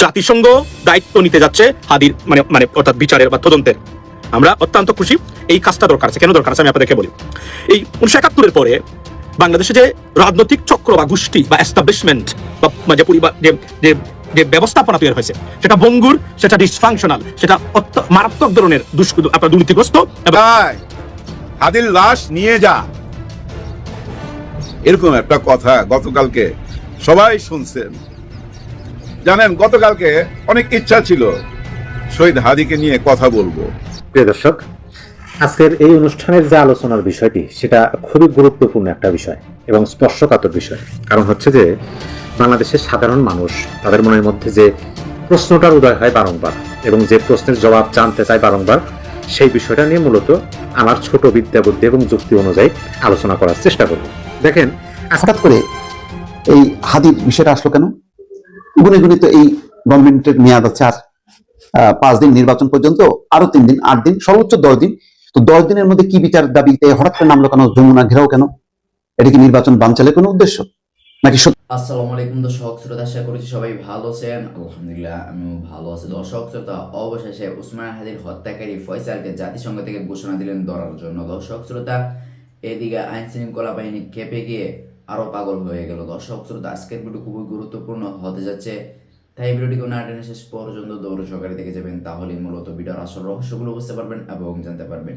জাতিসংঘ দায়িত্ব নিতে যাচ্ছে হাদির মানে মানে অর্থাৎ বিচারের বা তদন্তের। আমরা অত্যন্ত খুশি, এই কাজটা দরকার আছে। কেন দরকার আছে আমি আপনাদেরকে বলি। এই উনিশশো একাত্তরের পরে বাংলাদেশে যে রাজনৈতিক চক্র বা গোষ্ঠী বা এস্টাবলিশমেন্ট বা যে পরিবার, যে যে ব্যবস্থাপনা তৈরি হয়েছে, সেটা বঙ্গুর সেটা ডিসফাংশনাল সেটা মারাত্মক ধরনের আপনার দুর্নীতিগ্রস্ত হাদির লাশ নিয়ে যা। এরকম একটা কথা গতকালকে সবাই শুনছেন। জানেন গতকালকে অনেক ইচ্ছা ছিল। শহীদ হাদিকে নিয়ে কথা বলব। প্রিয় দর্শক আজকের এই অনুষ্ঠানের যে আলোচনার বিষয়টি সেটা খুবই গুরুত্বপূর্ণ একটা বিষয় এবং স্পর্শকাতর বিষয়। কারণ হচ্ছে যে বাংলাদেশের সাধারণ মানুষ তাদের মনের মধ্যে যে প্রশ্নটার উদয় হয় বারংবার এবং যে প্রশ্নের জবাব জানতে চায় বারংবার সেই বিষয়টা নিয়ে মূলত আমার ছোট বিদ্যা বুদ্ধি এবং যুক্তি অনুযায়ী আলোচনা করার চেষ্টা করব। দেখেন হঠাৎ করে এই হাদির বিষয়টা আসলো কেন? গুনে গুনে তো এই গভর্নমেন্টের মেয়াদ আছে আর পাঁচ দিন নির্বাচন পর্যন্ত আরও তিন দিন, আট দিন, সর্বোচ্চ দশ দিন। তো দশ দিনের মধ্যে কি বিচার দাবিতে হঠাৎ করে নামলো কেন যমুনা ঘেরাও কেন? এটা কি নির্বাচন বানচালের কোনো উদ্দেশ্য? নাকি আসসালামু আলাইকুম দর্শক, শ্রোতা, আশা করছি সবাই ভালো আছেন। আলহামদুলিল্লাহ, আমিও ভালো আছি। দর্শক, শ্রোতা, অবশেষে উসমান হাদির হত্যাকারী ফয়সালকে জাতিসংঘ থেকে ঘোষণা দিলেন ধরার জন্য। দর্শক, শ্রোতা, এদিকে আইন শৃঙ্খলা বাহিনী খেপে গিয়ে আরও পাগল হয়ে গেল। দর্শক, শ্রোতা, আজকের ভিডিও খুবই গুরুত্বপূর্ণ। হতে যাচ্ছে, তাই ভিডিওটিকে না টেনে শেষ পর্যন্ত দৌড় সহকারে দেখে যাবেন। তাহলে মূলত ভিডিওর আসল রহস্যগুলো বুঝতে পারবেন এবং জানতে পারবেন।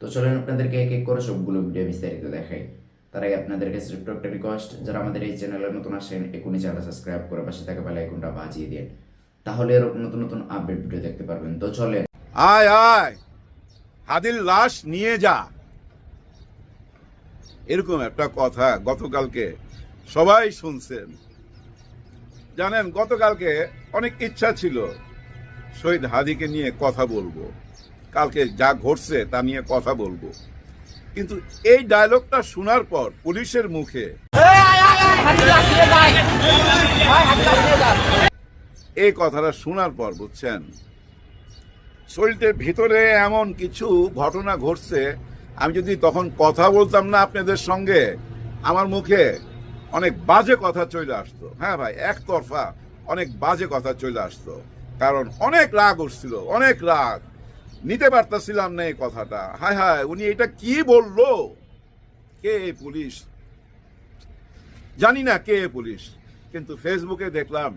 তো চলেন আপনাদেরকে এক এক করে সবগুলো ভিডিও বিস্তারিত দেখাই। তার আগে আপনাদের কাছে ছোট্ট একটা রিকোয়েস্ট যারা আমাদের এই চ্যানেলে নতুন আসেন, এখনই চ্যানেল সাবস্ক্রাইব করে পাশে থাকা বেল আইকনটা বাজিয়ে দিন। তাহলে এরকম নতুন নতুন আপডেট ভিডিও দেখতে পারবেন। তো চলেন। আয় আয়! হাদির লাশ নিয়ে যা। এরকম একটা কথা গতকালকে সবাই শুনছেন। জানেন, গতকালকে অনেক ইচ্ছা ছিল শহীদ হাদিকে নিয়ে কথা বলব। কালকে যা ঘটছে তা নিয়ে কথা বলব। কিন্তু এই ডায়লগটা শোনার পর পুলিশের মুখে এই কথাটা শোনার পর, বুঝছেন? শরীরের ভিতরে এমন কিছু ঘটনা ঘটছে আমি যদি তখন কথা বলতাম না আপনাদের সঙ্গে, আমার মুখে অনেক বাজে কথা চলে আসতো। হ্যাঁ ভাই, একতরফা অনেক বাজে কথা চলে আসতো। কারণ অনেক রাগ উঠছিল, অনেক রাগ। নিতে পারতেছিলাম না এই কথাটা। হায় হায়, উনি এটা কি বলল? কে পুলিশ? জানি না কে পুলিশ, কিন্তু ফেসবুকে দেখলাম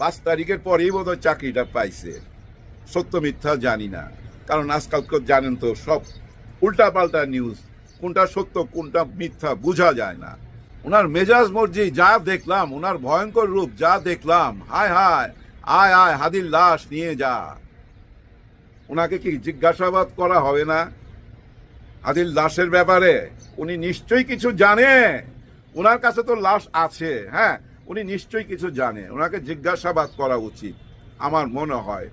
পাঁচ তারিখের পরেই বোধহয় চাকরিটা পাইছে। সত্য মিথ্যা জানি না। কারণ আজকাল জানেন তো সব উল্টা পাল্টা নিউজ কোনটা সত্য, কোনটা মিথ্যা বোঝা যায় না। ওনার মেজাজ মর্জি যা দেখলাম ওনার ভয়ঙ্কর রূপ যা দেখলাম, হায় হায়, আয় আয় হাদির লাশ নিয়ে যা। ওনাকে কি জিজ্ঞাসাবাদ করা হবে না? হাদির লাশের ব্যাপারে উনি নিশ্চয়ই কিছু জানে। ওনার কাছে তো লাশ আছে হ্যাঁ উনি নিশ্চয়ই কিছু জানে। ওনাকে জিজ্ঞাসাবাদ করা উচিত, আমার মনে হয়।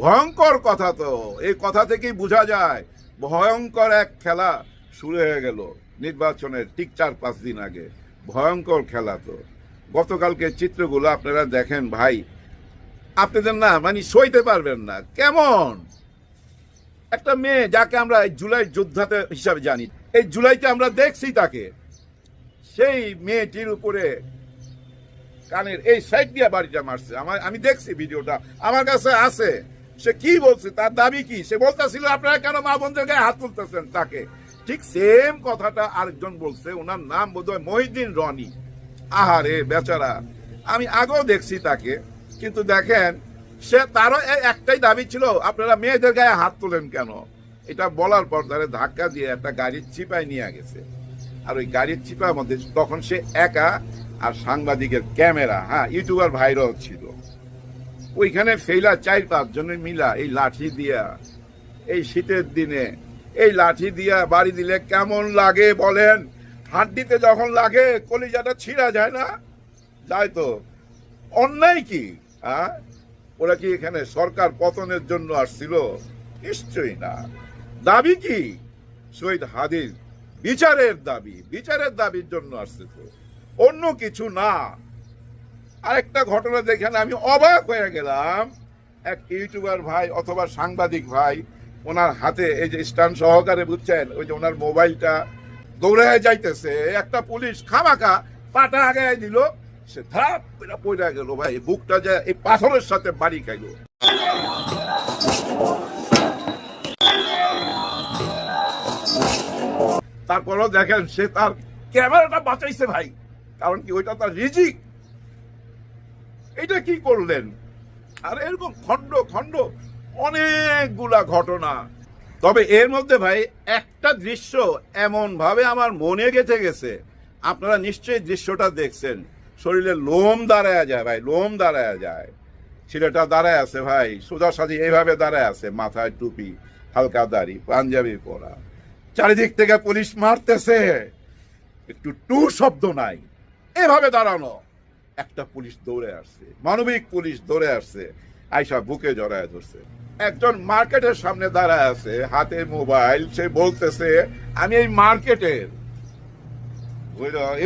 ভয়ঙ্কর কথা তো। এই কথা থেকেই বোঝা যায়, ভয়ঙ্কর এক খেলা শুরু হয়ে গেল নির্বাচনের ঠিক চার পাঁচ দিন আগে। ভয়ঙ্কর খেলা তো। গতকালকে চিত্রগুলো আপনারা দেখেন ভাই। আপনাদের না মানে সইতে পারবেন না। কেমন? একটা মেয়ে যাকে আমরা জুলাই যোদ্ধাতে হিসাবে জানি, এই জুলাইতে আমরা দেখছি তাকে। সেই মেয়েটির উপরে কানের এই সাইড দিয়ে বাড়িটা মারছে। আমার আমি দেখছি ভিডিওটা। আমার কাছে আছে। সে কি বলছে? তার দাবি কি? সে বলতেছিল, আপনারা কেন মা বোনদের গায়ে হাত তুলতেছেন তাকে? ঠিক সেম কথাটা আরেকজন বলছে, ওনার নাম বোধহয় মহিদ্দিন রনি। আহারে, বেচারা। আমি আগেও দেখছি তাকে, কিন্তু দেখেন, সে তারও একটাই দাবি ছিল, আপনারা মেয়েদের গায়ে হাত তোলেন কেন? এটা বলার পর তারা ধাক্কা দিয়ে একটা গাড়ির চিপায় নিয়ে গেছে। আর ওই গাড়ির চিপার মধ্যে তখন সে একা আর সাংবাদিকের ক্যামেরা হ্যাঁ ইউটিউবার ভাইরাল ছিল। ওইখানে ফেলা চার পাঁচ জনের মিলা এই লাঠি দিয়া, এই শীতের দিনে, এই লাঠি দিয়া বাড়ি দিলে কেমন লাগে বলেন? হাড্ডিতে যখন লাগে, কলিজাটা ছিঁড়া যায় না? যায় তো। অন্যায় কি? হ্যাঁ ওরা কি এখানে সরকার পতনের জন্য আসছিল? নিশ্চয়ই না। দাবি কি? শহীদ হাদির বিচারের দাবি, বিচারের দাবির জন্য আসছে তো। অন্য কিছু না। আরেকটা ঘটনা যেখানে আমি অবাক হয়ে গেলাম। এক ইউটিউবার ভাই অথবা সাংবাদিক ভাই, ওনার হাতে এই যে স্ট্যান্ড সহকারে বুঝছেন, ওই যে ওনার মোবাইলটা দৌড়ে যাইতেছে, একটা পুলিশ খামাকা পাটা আগে দিল, সে ধাপ পড়ে গেল ভাই, বুকটা যে এই পাথরের সাথে বাড়ি খাইলো। তারপরও দেখেন সে তার ক্যামেরাটা বাঁচাইছে ভাই, কারণ কি ওইটা তার রিজিক। এটা কি করলেন? আর এরকম খণ্ড খণ্ড অনেকগুলা ঘটনা। তবে এর মধ্যে ভাই, একটা দৃশ্য এমন ভাবে আমার মনে গেঁথে গেছে। আপনারা নিশ্চয়ই দৃশ্যটা দেখছেন। শরীরে লোম দাঁড়ায় যায় ভাই, লোম দাঁড়ায় যায়। ছেলেটা দাঁড়ায় আছে ভাই সোজা সাজি এইভাবে দাঁড়ায় আছে, মাথায় টুপি, হালকা দাড়ি, পাঞ্জাবি পরা। চারিদিক থেকে পুলিশ মারতেছে। একটু টু শব্দ নাই। এভাবে দাঁড়ানো। একটা পুলিশ দৌড়ে আসছে, মানবিক পুলিশ দৌড়ে আসছে, আইসা বুকে জড়ায় ধরছে। একজন মার্কেটের সামনে দাঁড়ায় আছে, হাতে মোবাইল, সে বলতেছে, আমি এই মার্কেটের।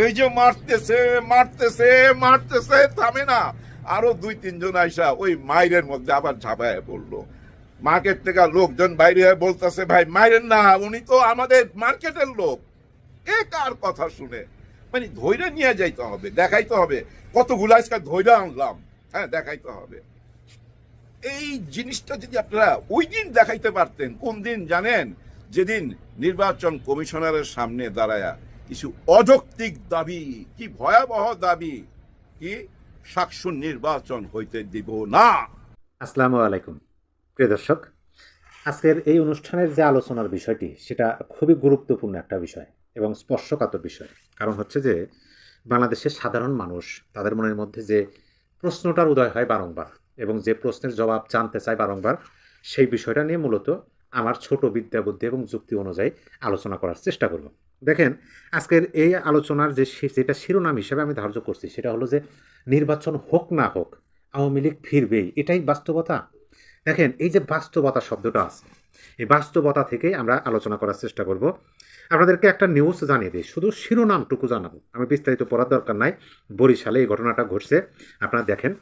এই যে মারতেছে মারতেছে মারতেছে, থামে না। আরও দুই, তিনজন আইসা ওই মাইরের মধ্যে আবার ঝাঁপায় পড়ল। মার্কেট থেকে লোকজন বাইরে বলতেছে, ভাই, মাইরেন না, উনি তো আমাদের মার্কেটের লোক। এ কার কথা শুনে? মানে ধৈর্য নিয়ে যাইতে হবে, দেখাইতে হবে। কতগুলো আজকাল ধৈর্য আনলাম হ্যাঁ দেখাইতে হবে। এই জিনিসটা যদি আপনারা ওই দিন দেখাইতে পারতেন, কোন দিন জানেন? যেদিন নির্বাচন কমিশনারের সামনে দাঁড়ায়া কিছু অযৌক্তিক দাবি, কি ভয়াবহ দাবি, কি সাকসুন নির্বাচন হইতে দিব না। আসসালামু আলাইকুম। প্রিয় দর্শক, আজকের এই অনুষ্ঠানের যে আলোচনার বিষয়টি, সেটা খুবই গুরুত্বপূর্ণ একটা বিষয়। এবং স্পর্শকাতর বিষয়। কারণ হচ্ছে যে, বাংলাদেশের সাধারণ মানুষ, তাদের মনের মধ্যে যে প্রশ্নটার উদয় হয় বারংবার এবং যে প্রশ্নের জবাব জানতে চায় বারংবার, সেই বিষয়টা নিয়ে মূলত আমার ছোট বিদ্যা বুদ্ধি এবং যুক্তি অনুযায়ী আলোচনা করার চেষ্টা করব। দেখেন, আজকের এই আলোচনার যে যেটা শিরোনাম হিসেবে আমি ধার্য করছি, সেটা হলো যে নির্বাচন হোক না হোক, আওয়ামী লীগ ফিরবেই, এটাই বাস্তবতা। দেখেন, এই যে বাস্তবতা শব্দটা আছে এই বাস্তবতা থেকেই আমরা আলোচনা করার চেষ্টা করব। আপনাদেরকে একটা নিউজ জানিয়ে দিই। শুধু শিরোনামটুকু জানাব। আমি বিস্তারিত পড়ার দরকার নাই। বরিশালে এই ঘটনাটা ঘটছে। আপনারা দেখেন,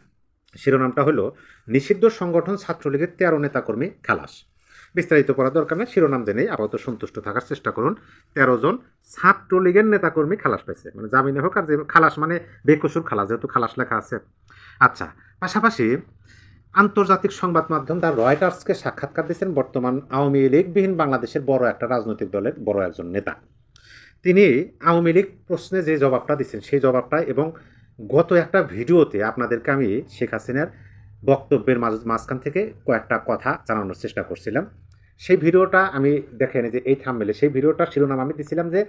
শিরোনামটা হলো, নিষিদ্ধ সংগঠন ছাত্রলীগের তেরো নেতাকর্মী খালাস। বিস্তারিত পড়ার দরকার নেই। শিরোনাম জেনেই আপাতত সন্তুষ্ট থাকার চেষ্টা করুন। তেরো জন ছাত্রলীগের নেতাকর্মী খালাস পাইছে। মানে জামিনে হোক আর যে, খালাস মানে বেকসুর খালাস, যেহেতু খালাস লেখা আছে। আচ্ছা পাশাপাশি আন্তর্জাতিক সংবাদ মাধ্যম দ্য রয়টার্সকে সাক্ষাৎকার দিয়েছেন বর্তমান আওয়ামী লীগবিহীন বাংলাদেশের বড় একটা রাজনৈতিক দলের বড় একজন নেতা। তিনি আওয়ামী লীগ প্রশ্নে যে জবাবটা দিচ্ছেন সেই জবাবটা এবং গত একটা ভিডিওতে আপনাদেরকে আমি শেখ হাসিনার বক্তব্যের মাঝ মাঝখান থেকে কয়েকটা কথা জানানোর চেষ্টা করছিলাম। সেই ভিডিওটা আমি দেখেন যে এই থামমেলে সেই ভিডিওটার শিরোনাম আমি দিছিলাম যে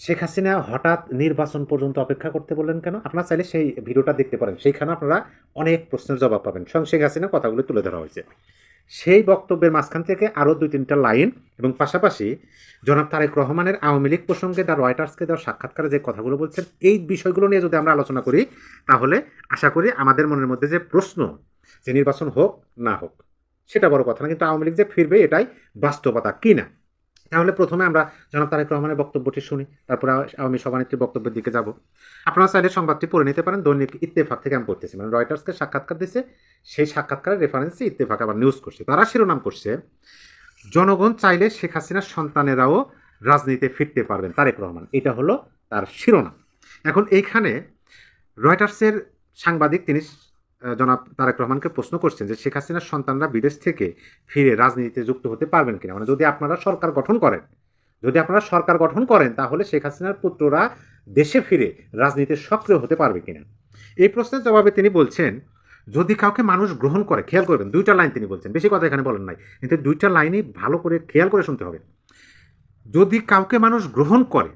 শেখ হাসিনা হঠাৎ নির্বাচন পর্যন্ত অপেক্ষা করতে বললেন কেন? আপনারা চাইলে সেই ভিডিওটা দেখতে পারেন। সেইখানে আপনারা অনেক প্রশ্নের জবাব পাবেন। স্বয়ং শেখ হাসিনার কথাগুলো তুলে ধরা হয়েছে। সেই বক্তব্যের মাঝখান থেকে আরও দুই তিনটা লাইন এবং পাশাপাশি জনাব তারেক রহমানের আওয়ামী লীগ প্রসঙ্গে দ্য রয়টার্সকে দেওয়া সাক্ষাৎকারে যে কথাগুলো বলছেন, এই বিষয়গুলো নিয়ে যদি আমরা আলোচনা করি, তাহলে আশা করি আমাদের মনের মধ্যে যে প্রশ্ন যে নির্বাচন হোক না হোক, সেটা বড় কথা না। কিন্তু আওয়ামী লীগ যে ফিরবে, এটাই বাস্তবতা কি না? তাহলে প্রথমে আমরা জনাব তারেক রহমানের বক্তব্যটি শুনি, তারপরে আওয়ামী সভানেত্রীর বক্তব্যের দিকে যাব। আপনারা চাইলে সংবাদটি পড়ে নিতে পারেন, দৈনিক ইত্তেফাক থেকে আমি পড়তেছি। মানে রয়টার্সকে সাক্ষাৎকার দিচ্ছে সেই সাক্ষাৎকারের রেফারেন্সে ইত্তেফাক আবার নিউজ করছে। তারা শিরোনাম করছে, জনগণ চাইলে শেখ হাসিনার সন্তানেরাও রাজনীতিতে ফিরতে পারবেন, তারেক রহমান। এটা হলো তার শিরোনাম। এখন এইখানে রয়টার্সের সাংবাদিক তিনি জনাব তারেক রহমানকে প্রশ্ন করছেন যে শেখ হাসিনার সন্তানরা বিদেশ থেকে ফিরে রাজনীতিতে যুক্ত হতে পারবেন কিনা? মানে যদি আপনারা সরকার গঠন করেন, যদি আপনারা সরকার গঠন করেন, তাহলে শেখ হাসিনার পুত্ররা দেশে ফিরে রাজনীতিতে সক্রিয় হতে পারবে কিনা? এই প্রশ্নের জবাবে তিনি বলছেন, যদি কাউকে মানুষ গ্রহণ করে, খেয়াল করবেন, দুইটা লাইন তিনি বলছেন। বেশি কথা এখানে বলেন নাই। কিন্তু দুইটা লাইনই ভালো করে খেয়াল করে শুনতে হবে। যদি কাউকে মানুষ গ্রহণ করে,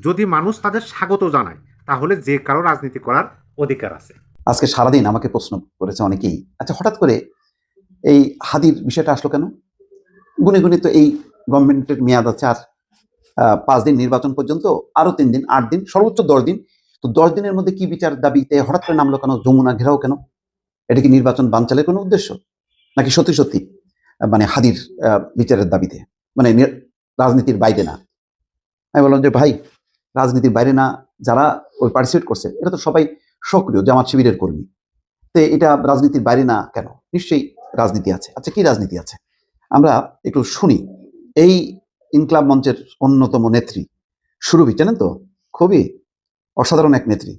যদি মানুষ তাদের স্বাগত জানায়, তাহলে যে কারও রাজনীতি করার অধিকার আছে। আজকে সারাদিন আমাকে প্রশ্ন করেছে অনেকেই। আচ্ছা হঠাৎ করে এই হাদির বিষয়টা আসলো কেন? গুনে গুনে তো এই গভর্নমেন্টের মেয়াদ আছে আর পাঁচ দিন নির্বাচন পর্যন্ত আরও তিন দিন, আট দিন, সর্বোচ্চ দশ দিন। তো দশ দিনের মধ্যে কি বিচার দাবিতে হঠাৎ করে নামলো কেন? যমুনা ঘেরাও কেন? এটা কি নির্বাচন বানচালের কোনো উদ্দেশ্য? নাকি সত্যি সত্যি মানে হাদির বিচারের দাবিতে? মানে রাজনীতির বাইরে না। আমি বললাম যে ভাই, রাজনীতির বাইরে না, যারা ওই পার্টিসিপেট করছে এটা তো সবাই সক্রিয় জামাত শিবিরের কর্মী। তো এটা রাজনীতির বাইরে না কেন? নিশ্চয়ই রাজনীতি আছে। আচ্ছা কি রাজনীতি আছে? আমরা একটু শুনি। এই ইনকলাব মঞ্চের অন্যতম নেত্রী, সুরভি জানেন তো? খুবই অসাধারণ এক নেত্রী,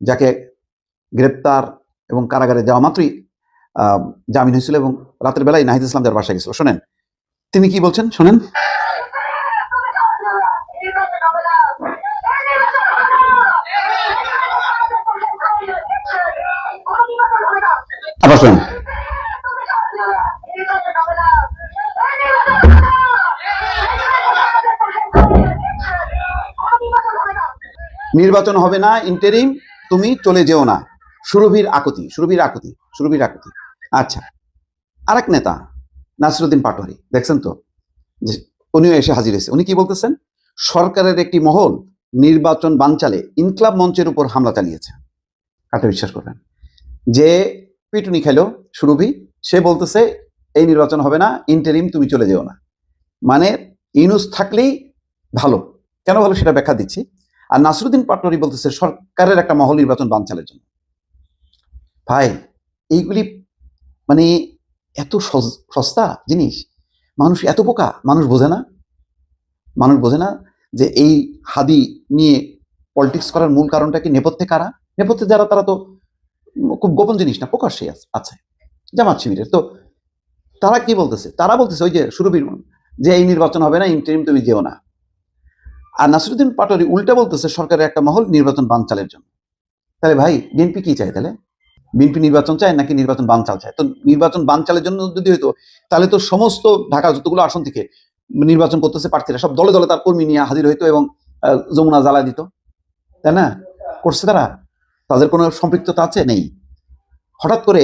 যাকে গ্রেপ্তার এবং কারাগারে যাওয়া মাত্রই জামিন হয়েছিল এবং রাতের বেলায় নাহিদ ইসলাম যার বাসায় গেছিল। শোনেন, তিনি কি বলছেন? শোনেন। আবার শোনেন। নির্বাচন হবে না ইন্টারিম তুমি চলে যেও না। সুরভির আকুতি সুরভির আকুতি সুরভির আকুতি। আচ্ছা আরেক নেতা, নাসিরুদ্দিন পাটোয়ারি, দেখছেন তো? উনিও এসে হাজির হয়েছে। উনি কি বলতেছেন? সরকারের একটি মহল নির্বাচন বানচালে ইনকলাব মঞ্চের উপর হামলা চালিয়েছে। কাটা বিশ্বাস করবেন? যে পিটুনি খেলো, সুরভি। সে বলতেছে, এই নির্বাচন হবে না ইন্টারিম তুমি চলে যেও না। মানে ইনুস থাকলেই ভালো। কেন ভালো সেটা ব্যাখ্যা দিচ্ছি। আর নাসরুদ্দিন পাটোয়ারি বলতেছে, সরকারের একটা মহল নির্বাচন বানচালের জন্য। ভাই, এইগুলি মানে এত সস- সস্তা জিনিস? মানুষ এত বোকা? মানুষ বোঝে না? মানুষ বোঝে না যে এই হাদি নিয়ে পলিটিক্স করার মূল কারণটা কি নেপথ্যে কারা? নেপথ্যে যারা, তারা তো খুব গোপন জিনিস না প্রকাশ্যে আছে জামাত শিবিরের। তো তারা কি বলতেছে? তারা বলতেছে ওই যে সুরবীর যে এই নির্বাচন হবে না ইন্টারিম তুমি যেও না। আর নাসিরুদ্দিন পাটোয়ারি উল্টা বলতেছে সরকারের একটা মহল নির্বাচন বানচালের জন্য। তাহলে ভাই, বিএনপি কি চায় তাহলে? বিএনপি নির্বাচন চায় নাকি নির্বাচন বানচাল চায়? তো নির্বাচন বানচালের জন্য যদি হইতো, তাহলে তো সমস্ত ঢাকা যতগুলো আসন থেকে নির্বাচন করতেছে প্রার্থীরা, সব দলে দলে তার কর্মী নিয়ে হাজির হইতো এবং যমুনা জ্বালা দিত। তাই না? করছে তারা? তাদের কোনো সম্পৃক্ততা আছে? নেই। হঠাৎ করে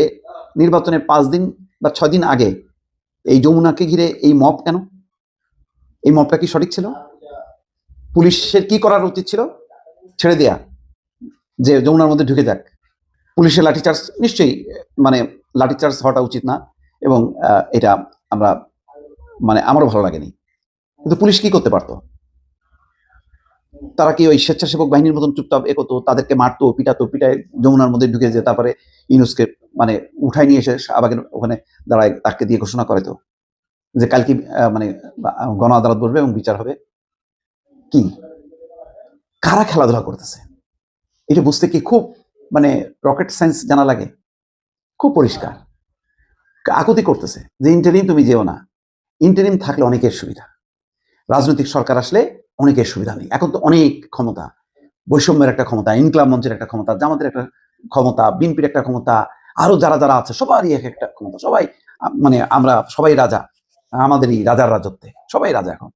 নির্বাচনের পাঁচ দিন বা ছয় দিন আগে এই যমুনাকে ঘিরে এই মপ কেন? এই মপটা কি সঠিক ছিল? পুলিশের কি করার উচিত ছিল? ছেড়ে দেয়া। যে যমুনার মধ্যে ঢুকে যাক। পুলিশের লাঠিচার্জ নিশ্চয়ই মানে লাঠিচার্জ হওয়াটা উচিত না এবং এটা আমরা মানে আমারও ভালো লাগেনি। কিন্তু পুলিশ কি করতে পারতো? তারা কি ওই স্বেচ্ছাসেবক বাহিনীর মতন চুপচাপ এ করতো? তাদেরকে মারতো, পিটাতো, পিটায় যমুনার মধ্যে ঢুকে যে তারপরে ইনুসকে মানে উঠাই নিয়ে এসে আবার ওখানে দাঁড়ায়, তাকে দিয়ে ঘোষণা করে তো। যে কালকে মানে গণ আদালত বসবে এবং বিচার হবে। কি? কারা খেলাধুলা করতেছে? এটা বুঝতে কি খুব মানে রকেট সায়েন্স জানা লাগে? খুব পরিষ্কার। আকুতি করতেছে যে ইন্টারিম তুমি যেও না। ইন্টারিম থাকলে অনেকের সুবিধা। রাজনৈতিক সরকার আসলে অনেকের সুবিধা নেই। এখন তো অনেক ক্ষমতা বৈষম্যের একটা ক্ষমতা ইনকলাব মঞ্চের একটা ক্ষমতা জামাতের একটা ক্ষমতা বিএনপির একটা ক্ষমতা আরও যারা যারা আছে সবারই এক একটা ক্ষমতা। সবাই মানে আমরা সবাই রাজা আমাদেরই রাজার রাজত্বে সবাই রাজা এখন।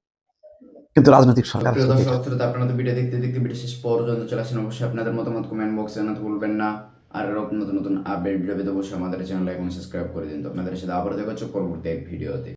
কিন্তু রাজনৈতিক সরকার আপনারা তো ভিডিও দেখতে দেখতে ভিডিও শেষ পর্যন্ত চলে আসেন। অবশ্যই আপনাদের মতামত কমেন্ট বক্সে জানাতে ভুলবেন না। আর এরকম নতুন নতুন আপডেট ভিডিও পেতে অবশ্যই আমাদের চ্যানেল লাইক এবং সাবস্ক্রাইব করে দিন। তো আপনাদের সাথে আবার দেখা হচ্ছে পরবর্তী এক ভিডিওতে